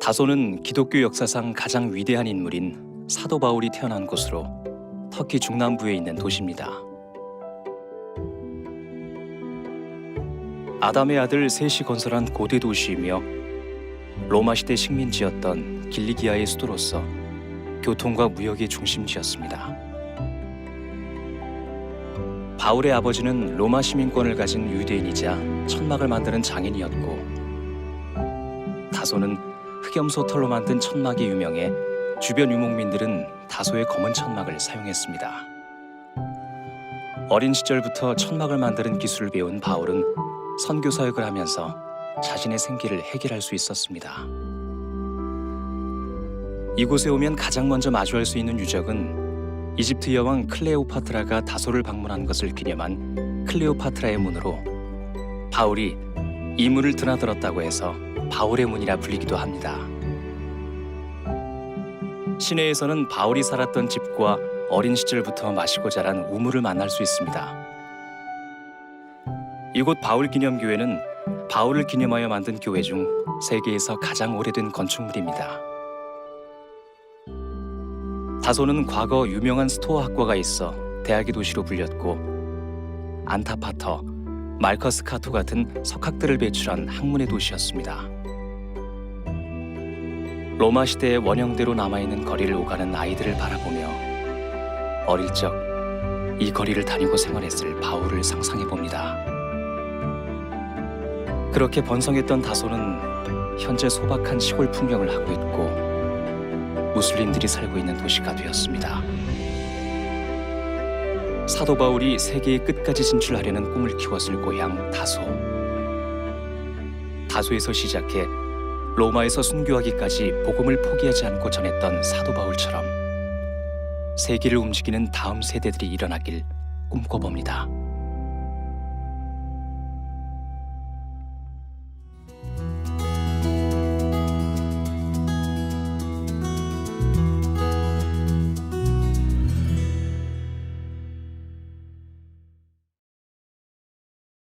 다소는 기독교 역사상 가장 위대한 인물인 사도 바울이 태어난 곳으로 터키 중남부에 있는 도시입니다. 아담의 아들 셋이 건설한 고대 도시이며 로마 시대 식민지였던 길리기아의 수도로서 교통과 무역의 중심지였습니다. 바울의 아버지는 로마 시민권을 가진 유대인이자 천막을 만드는 장인이었고 다소는 흑염소 털로 만든 천막이 유명해 주변 유목민들은 다소의 검은 천막을 사용했습니다. 어린 시절부터 천막을 만드는 기술을 배운 바울은 선교 사역을 하면서 자신의 생계를 해결할 수 있었습니다. 이곳에 오면 가장 먼저 마주할 수 있는 유적은 이집트 여왕 클레오파트라가 다소를 방문한 것을 기념한 클레오파트라의 문으로 바울이 이 문을 드나들었다고 해서 바울의 문이라 불리기도 합니다. 시내에서는 바울이 살았던 집과 어린 시절부터 마시고 자란 우물을 만날 수 있습니다. 이곳 바울 기념교회는 바울을 기념하여 만든 교회 중 세계에서 가장 오래된 건축물입니다. 다소는 과거 유명한 스토어 학과가 있어 대학의 도시로 불렸고 안타 파터, 말커스 카토 같은 석학들을 배출한 학문의 도시였습니다. 로마 시대의 원형대로 남아있는 거리를 오가는 아이들을 바라보며 어릴 적 이 거리를 다니고 생활했을 바울을 상상해 봅니다. 그렇게 번성했던 다소는 현재 소박한 시골 풍경을 하고 있고 무슬림들이 살고 있는 도시가 되었습니다. 사도 바울이 세계의 끝까지 진출하려는 꿈을 키웠을 고향 다소. 다소에서 시작해 로마에서 순교하기까지 복음을 포기하지 않고 전했던 사도 바울처럼 세계를 움직이는 다음 세대들이 일어나길 꿈꿔봅니다.